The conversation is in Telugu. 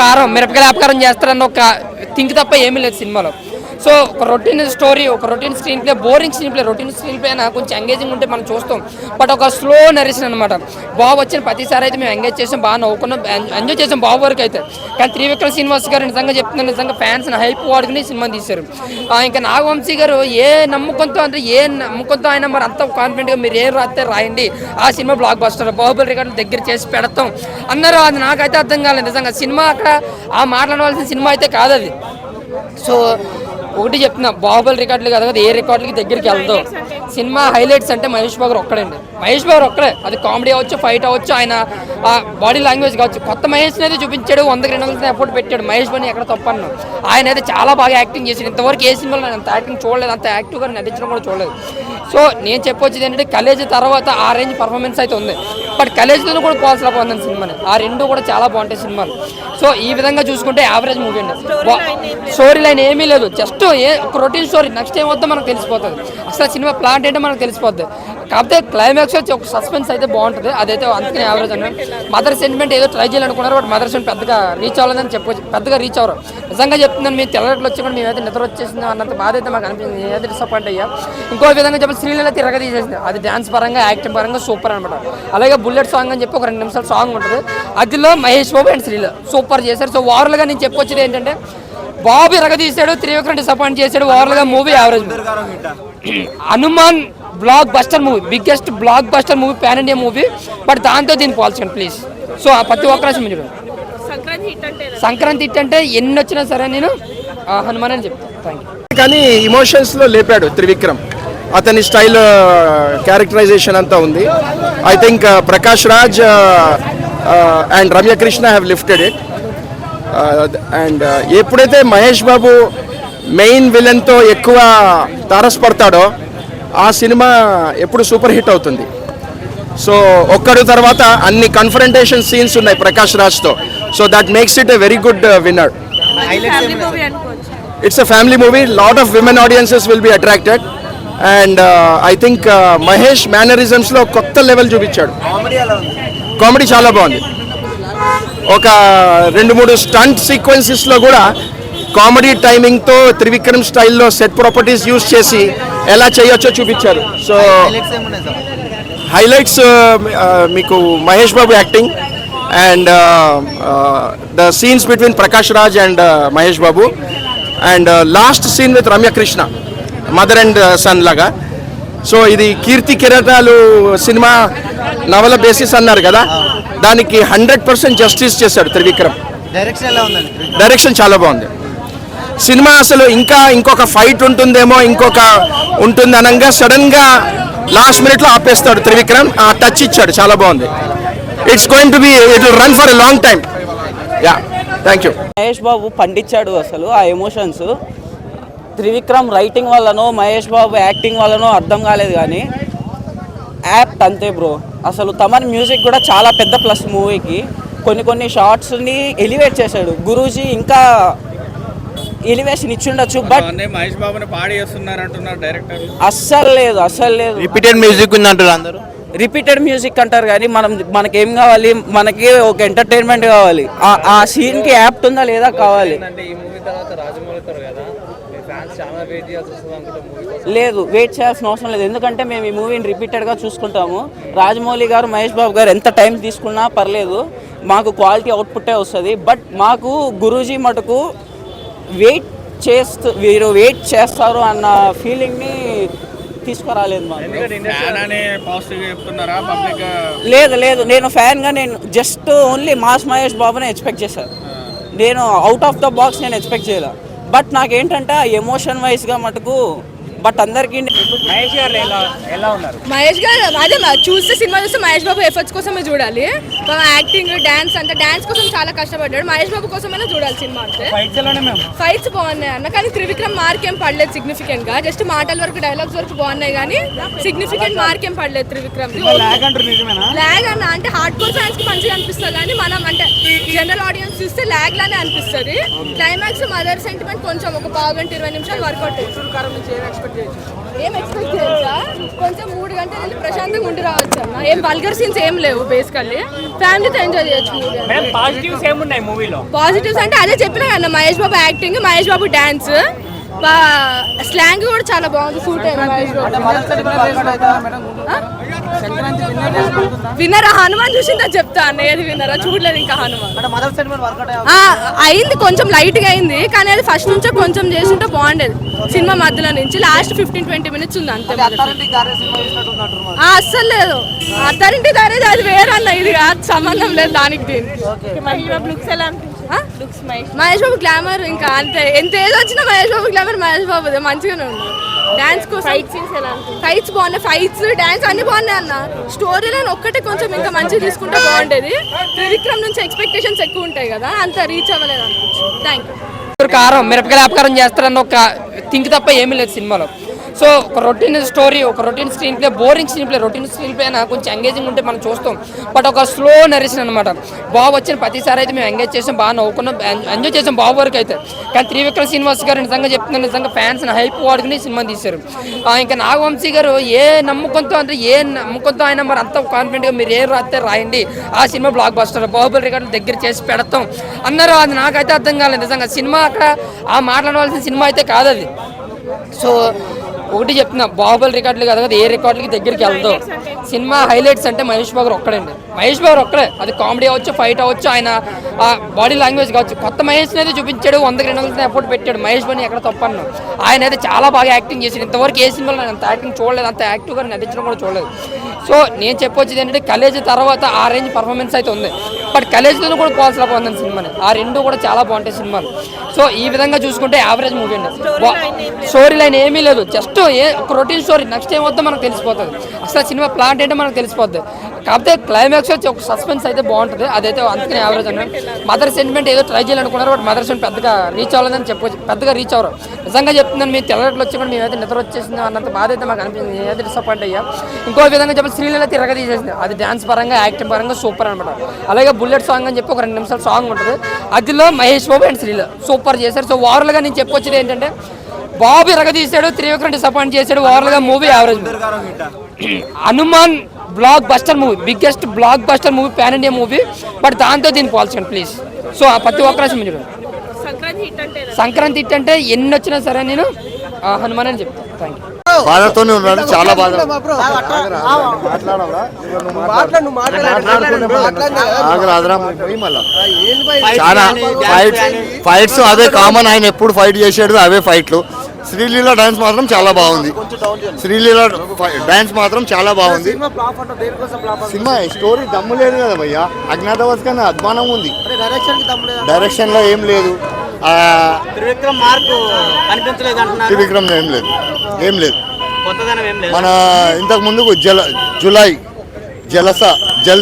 కారం మిరపకాయలు ఆపకారం చేస్తారన్న ఒక థింక్ తప్ప ఏమీ లేదు సినిమాలో. సో ఒక రొటీన్ స్టోరీ ఒక routine screenplay boring screenplay routine screenplay అయినా కొంచెం ఎంగేజింగ్ ఉంటే మనం చూస్తాం. బట్ ఒక స్లో నరేషన్ అనమాట బాబు వచ్చిన ప్రతిసారి అయితే మేము ఎంగేజ్ చేసాం బాగా నవ్వుకున్నాం ఎంజాయ్ చేసాం బాబు వరకు అయితే. కానీ త్రివిక్రమ్ శ్రీనివాస్ గారు నిజంగా చెప్తున్నాను నిజంగా ఫ్యాన్స్ హైప్ వాడుకుని సినిమా తీశారు. ఇంకా నాగవంశీ గారు ఏ నమ్మకంతో అంటే ఏ నమ్మకంతో ఆయన మరి అంత కాన్ఫిడెంట్గా మీరు ఏం రాస్తే రాయండి. ఆ cinema blockbuster Baahubali record దగ్గర చేసి పెడతాం. అన్నారు అది నాకైతే అర్థం కాలేదు. నిజంగా సినిమా అక్కడ ఆ మాట్లాడవలసిన సినిమా అయితే కాదు అది. సో ఒకటి చెప్తున్నా బాహుబలి రికార్డులు కదా కదా ఏ రికార్డులకి దగ్గరికి వెళ్దాం. సినిమా హైలైట్స్ అంటే మహేష్ బాబు ఒక్కడండి. మహేష్ బాబు ఒక్కడే. అది కామెడీ అవ్వచ్చు ఫైట్ అవ్వచ్చు ఆయన బాడీ లాంగ్వేజ్ కావచ్చు. కొత్త మహేష్ అయితే చూపించాడు వందకి రెండు వందల ఎఫర్ట్ పెట్టాడు. మహేష్ బాబుని ఎక్కడ తప్పను ఆయన అయితే చాలా బాగా యాక్టింగ్ చేశాడు. ఇంతవరకు ఏ సినిమాలో నేను అంత యాక్టింగ్ చూడలేదు అంత యాక్టివ్గా నటించడం కూడా చూడలేదు. సో నేను చెప్పొచ్చేది ఏంటంటే కలేజ్ తర్వాత ఆ రేంజ్ పర్ఫార్మెన్స్ అయితే ఉంది. బట్ కలేజ్తో కూడా పోవాల్సిన పొందని సినిమాని ఆ రెండు కూడా చాలా బాగుంటాయి సినిమాలు. సో ఈ విధంగా చూసుకుంటే యావరేజ్ మూవీ అండి. స్టోరీ లైన్ ఏమీ లేదు. జస్ట్ ఏ ఒక రొటీన్ స్టోరీ నెక్స్ట్ ఏం వద్దో మనకు తెలిసిపోతుంది. అసలు సినిమా ప్లాంట్ ఏంటో మనకు తెలిసిపోద్ది. కాకపోతే క్లైమాక్స్ వచ్చి ఒక సస్పెన్స్ అయితే బాగుంటుంది. అదైతే అందుకని యావరేజ్ అన్న. మదర్ సెంటిమెంట్ ఏదో ట్రై చేయాలనుకున్నారు బట్ మదర్ సెంటిమెంట్ పెద్దగా రీచ్ అవ్వలేదని చెప్పొచ్చు పెద్దగా రీచ్ అవ్వరు. నిజంగా చెప్తున్నాను మేము తెల్లట్లు వచ్చి కూడా మేమైతే నిద్ర వచ్చేసింది అన్నంత బాధ అయితే మాకు అనిపించింది. నేనైతే డిసప్పాయింట్ అయ్యా. ఇంకో విధంగా చెప్పి శ్రీలీల తిరగ తీసేసింది. అది డ్యాన్స్ పరంగా యాక్టింగ్ పరంగా సూపర్ అనమాట అలాగే బుల్లెట్ సాంగ్ అని చెప్పి ఒక రెండు నిమిషాలు సాంగ్ ఉంటుంది. అదిలో మహేష్ బాబు అండ్ శ్రీలీల సూపర్ చేశారు. సో ఓవరాల్గా నేను చెప్పొచ్చేది ఏంటంటే బాబు ఎరగ తీసాడు త్రివిక్రమ్ డిసప్పాయింట్ చేశాడు ఓవరాల్గా movie average Hanuman blockbuster movie biggest blockbuster movie pan India movie but దాంతో దీన్ని పోల్చండి ప్లీజ్ సో ఆ ప్రతి ఒక్కరు చూడండి సంక్రాంతి హిట్ అంటే సంక్రాంతి హిట్ అంటే ఎన్ని వచ్చినా సరే నేను హనుమాన్ అని చెప్తాను. థ్యాంక్ యూ కానీ ఇమోషన్స్లో లేపాడు త్రివిక్రమ్. అతని స్టైల్ క్యారెక్టరైజేషన్ అంతా ఉంది. I think Prakash Raj and Ramyakrishna have lifted it and ఎప్పుడైతే మహేష్ బాబు మెయిన్ విలన్తో ఎక్కువ తారసపడతాడో ఆ సినిమా ఎప్పుడు సూపర్ హిట్ అవుతుంది. సో ఒక్కడు తర్వాత అన్ని కన్ఫరంటేషన్ సీన్స్ ఉన్నాయి Prakash రాజ్తో. So that makes it a very good winner family movie family movie lot of women audiences will be attracted. And uh, i think uh, Mahesh మేనరిజమ్స్లో కొత్త లెవెల్ చూపించాడు. కామెడీ చాలా బాగుంది. ఒక రెండు మూడు స్టంట్ సీక్వెన్సెస్లో కూడా కామెడీ టైమింగ్తో త్రివిక్రమ్ స్టైల్లో సెట్ ప్రాపర్టీస్ యూస్ చేసి ఎలా చేయొచ్చో చూపించారు. సో హైలైట్స్ మీకు Mahesh Babu acting and the scenes between Prakash Raj and Mahesh Babu and last scene with Ramyakrishna mother and son లాగా. సో ఇది కీర్తి కిరటాలు సినిమా నవల బేసిస్ అన్నారు కదా. దానికి హండ్రెడ్ పర్సెంట్ జస్టిస్ చేశాడు త్రివిక్రమ్. డైరెక్షన్ చాలా బాగుంది. సినిమా అసలు ఇంకా ఇంకొక ఫైట్ ఉంటుందేమో ఇంకొక ఉంటుంది అనగా సడన్గా లాస్ట్ మినిట్లో ఆపేస్తాడు త్రివిక్రమ్. ఆ టచ్ ఇచ్చాడు చాలా బాగుంది. It's going to be it run for a long time yeah thank you Mahesh Babu పండించాడు అసలు ఆ ఎమోషన్స్ త్రివిక్రమ్ రైటింగ్ వల్లనో మహేష్ బాబు యాక్టింగ్ వల్లనో అర్థం కాలేదు కానీ యాప్ట్ అంతే బ్రో అసలు తమన్ మ్యూజిక్ కూడా చాలా పెద్ద ప్లస్ మూవీకి కొన్ని కొన్ని షార్ట్స్ని ఎలివేట్ చేశాడు. గురూజీ ఇంకా ఎలివేషన్ ఇచ్చుండొచ్చు బట్ మహేష్ బాబుని పాడి చేస్తున్నారు అంటున్నారు డైరెక్టర్. అస్సలు లేదు అస్సలు లేదు. రిపీటెడ్ మ్యూజిక్ ఉంది అంటారు అందరూ? రిపీటెడ్ మ్యూజిక్ అంటారు కానీ మనం మనకేం కావాలి? మనకి ఒక ఎంటర్టైన్మెంట్ కావాలి. ఆ- సీన్కి యాప్ట్ ఉందా లేదా కావాలి. అంటే ఈ మూవీ తర్వాత రాజమౌళితో కదా లేదు వెయిట్ చేయాల్సిన అవసరం లేదు. ఎందుకంటే మేము ఈ మూవీని రిపీటెడ్గా చూసుకుంటాము. రాజమౌళి గారు మహేష్ బాబు గారు ఎంత టైం తీసుకున్నా పర్లేదు. మాకు క్వాలిటీ అవుట్పుట్టే వస్తుంది. బట్ మాకు గురూజీ మటుకు వెయిట్ చేస్తూ వీరు వెయిట్ చేస్తారు అన్న ఫీలింగ్ని తీసుకురాలేదు లేదు లేదు. నేను ఫ్యాన్గా నేను జస్ట్ ఓన్లీ మాస్ మహేష్ బాబుని ఎక్స్పెక్ట్ చేశాను నేను అవుట్ ఆఫ్ ద బాక్స్ నేను ఎక్స్పెక్ట్ చేయలే. బట్ నాకేంటంటే ఎమోషన్ వైజ్గా మటుకు బట్ అందరికీ మహేష్ గారు ఎలా ఎలా ఉన్నారు? మహేష్ గారు అదే మ- చూస్తే సినిమా చూస్తే మహేష్ బాబు ఎఫర్ట్స్ కోసమే చూడాలి. యాక్టింగ్ డాన్స్ అంటే డాన్స్ కోసం చాలా కష్టపడ్డాడు. మహేష్ బాబు కోసమైనా చూడాలి సినిమా అంటే ఫైట్స్ బాగున్నాయి అన్న కానీ త్రివిక్రమ్ మార్క్ ఏం పడలేదు సిగ్నిఫికెంట్గా. జస్ట్ మాటల వరకు డైలాగ్స్ వరకు బాగున్నాయి కానీ సిగ్నిఫికెంట్ మార్క్ ఏం పడలేదు త్రివిక్రమ్ లాగ్ అన్న అంటే హార్డ్ కోర్ ఫ్యాన్స్కి మంచిగా అనిపిస్తుంది కానీ మనం అంటే జనరల్ ఆడియన్స్ చూస్తే లాగ్ లానే అనిపిస్తుంది. క్లైమాక్స్ మదర్ సెంటిమెంట్ కొంచెం ఒక పావు గంట ఇరవై నిమిషాలు వర్కౌట్ ఏం ఎక్స్పెక్ట్ చేయొచ్చా? కొంచెం మూడు గంటలు వెళ్ళి ప్రశాంతంగా ఉండి రావచ్చు అన్న. ఏం వల్గర్ సీన్స్ ఏం లేవు బేసికల్లీ ఫ్యామిలీతో ఎంజాయ్ చేయొచ్చు మూవీ పాజిటివ్స్ అంటే అదే చెప్పినా కదా Mahesh Babu acting Mahesh Babu dance slang కూడా చాలా బాగుంది సూట్ విన్నరా హనుమాన్ చూసిందా? చెప్తా అన్న ఏది విన్నరా? చూడలేదు ఇంకా హనుమాన్. ఆ, అయింది కొంచెం లైట్గా అయింది కానీ అది ఫస్ట్ నుంచే కొంచెం చేసింటే బాగుండేది. సినిమా మధ్యలో నుంచి లాస్ట్ ఫిఫ్టీన్ ట్వంటీ మినిట్స్ ఉంది అంతే ఆ, అస్సలు లేదు. అత్తారింటి దారేది అది వేరే అన్న ఇది కాదు సంబంధం లేదు దానికి దీనికి. ఆ? మహేష్ బాబు గ్లామర్ ఇంకా అంతే. ఎంత ఏది వచ్చినా మహేష్ బాబు గ్లామర్ మహేష్ బాబు మంచిగానే ఉంది. డాన్స్ కోసం ఫైట్స్ బాగున్నాయి. ఫైట్స్ డాన్స్ అన్ని బాగున్నాయి అన్న. స్టోరీ లైన్ ఒక్కటే కొంచెం ఇంకా మంచిగా తీసుకుంటే బాగుండేది. త్రివిక్రమ్ నుంచి ఎక్స్పెక్టేషన్స్ ఎక్కువ ఉంటాయి కదా అంత రీచ్ అవ్వలేదు అనిపించింది థ్యాంక్ యూ కారం మిరపకాయ ఆపకారం చేస్తారన్న ఒక థింక్ తప్ప ఏమీ లేదు సినిమాలో. సో ఒక రొటీన్ స్టోరీ ఒక routine screenplay boring screenplay routine screenplay కొంచెం ఎంగేజింగ్ ఉంటే మనం చూస్తాం. బట్ ఒక స్లో నరేషన్ అనమాట బాబు వచ్చిన ప్రతిసారి అయితే మేము ఎంగేజ్ చేసాం బాగా నవ్వుకున్నాం ఎంజాయ్ చేసాం బాబు వరకు అయితే. కానీ త్రివిక్రమ్ శ్రీనివాస్ గారు నిజంగా చెప్తున్నాను నిజంగా ఫ్యాన్స్ హైప్ వాడుకుని సినిమా తీశారు. ఇంకా నాగవంశీ గారు ఏ నమ్మకంతో అంటే ఏ నమ్మకంతో ఆయన మరి అంత కాన్ఫిడెంట్గా మీరు ఏ రాస్తే రాయండి. ఆ cinema blockbuster Baahubali record దగ్గర చేసి పెడతాం. అన్నారు అది నాకైతే అర్థం కాలేదు. నిజంగా సినిమా అక్కడ ఆ మాట్లాడవలసిన సినిమా అయితే కాదు అది. సో ఒకటి చెప్తున్నా బాహుబలి రికార్డులు కదా కదా ఏ రికార్డులకి దగ్గరికి వెళ్తాం సినిమా హైలైట్స్ అంటే మహేష్ బాబు ఒక్కడండి. మహేష్ బాబు ఒక్కడే. అది కామెడీ అవ్వచ్చు ఫైట్ అవ్వచ్చు ఆయన ఆ బాడీ లాంగ్వేజ్ కావచ్చు. కొత్త మహేష్ని అయితే చూపించాడు వందకి రెండు వందల ఎఫర్ట్ పెట్టాడు. మహేష్ బాబుని ఎక్కడ తప్పను. ఆయన అయితే చాలా బాగా యాక్టింగ్ చేశాడు. ఇంతవరకు ఏ సినిమాలో నేను అంత యాక్టింగ్ చూడలేదు అంత యాక్టివ్గా నటించడం కూడా చూడలేదు. సో నేను చెప్పొచ్చేది ఏంటంటే కలేజ్ తర్వాత ఆ రేంజ్ పర్ఫార్మెన్స్ అయితే ఉంది. బట్ కలేజ్లో కూడా పోవాల్సిన బాగుంది సినిమాని. ఆ రెండు కూడా చాలా బాగుంటాయి సినిమాలు. సో ఈ విధంగా చూసుకుంటే యావరేజ్ మూవీ అండి. స్టోరీ లైన్ ఏమీ లేదు. జస్ట్ ఏ ఒక రొటీన్ స్టోరీ నెక్స్ట్ ఏం వద్దో మనకు తెలిసిపోతుంది. అసలు సినిమా ప్లాంట్ ఏంటో మనకు తెలిసిపోద్ది. కాకపోతే క్లైమాక్స్ వచ్చి ఒక సస్పెన్స్ అయితే బాగుంటుంది. అదైతే అందుకని యావరేజ్ అన్న మదర్ సెంటిమెంట్ ఏదో ట్రై చేయాలనుకున్నారు బట్ మదర్ సెంటిమెంట్ పెద్దగా రీచ్ అవ్వలేదని చెప్పొచ్చు పెద్దగా రీచ్ అవ్వరు. నిజంగా చెప్తున్నాను మీరు తెల్లట్లు వచ్చి కూడా మేమైతే నిద్ర వచ్చేసింది అన్నంత బాధ అయితే మాకు అనిపించింది. నేనైతే డిసప్పాయింట్ అయ్యా. ఇంకో విధంగా చెప్పి శ్రీలీల తిరగ తీసేసింది. అది డ్యాన్స్ పరంగా యాక్టింగ్ పరంగా సూపర్ అనమాట అలాగే బుల్లెట్ సాంగ్ అని చెప్పి ఒక రెండు నిమిషాలు సాంగ్ ఉంటుంది. అదిలో మహేష్ బాబు అండ్ శ్రీల సూపర్ చేశారు. సో ఓవరాల్గా నేను చెప్పొచ్చేది ఏంటంటే బాబు ఎరగ తీసాడు త్రివిక్రమ్ డిసప్పాయింట్ చేశాడు ఓవరాల్గా movie average Hanuman blockbuster movie biggest blockbuster movie pan India movie but దాంతో దీన్ని పోల్చండి ప్లీజ్ సో ఆ ప్రతి ఒక్కరు చూడండి సంక్రాంతి హిట్ అంటే ఎన్ని వచ్చినా సరే నేను హనుమాన్ అని చెప్తాను థ్యాంక్ యూ బాధతోనే ఉన్నాడు చాలా బాధ. చాలా ఫైట్స్ ఫైట్స్ అదే కామన్ ఆయన ఎప్పుడు ఫైట్ చేసాడు అవే ఫైట్లు శ్రీలీల డాన్స్ మాత్రం చాలా బాగుంది. శ్రీలీల డాన్స్ మాత్రం చాలా బాగుంది. సినిమా స్టోరీ దమ్ము లేదు కదా భయ్యా. అజ్ఞాతవాస్ కానీ అద్మానం ఉంది. డైరెక్షన్లో ఏం లేదు. త్రివిక్రమ్ ఏం లేదు. ఏం లేదు. కొత్తదనం ఏం లేదు. మన ఇంతకు ముందుకు జల జులై జలస జల్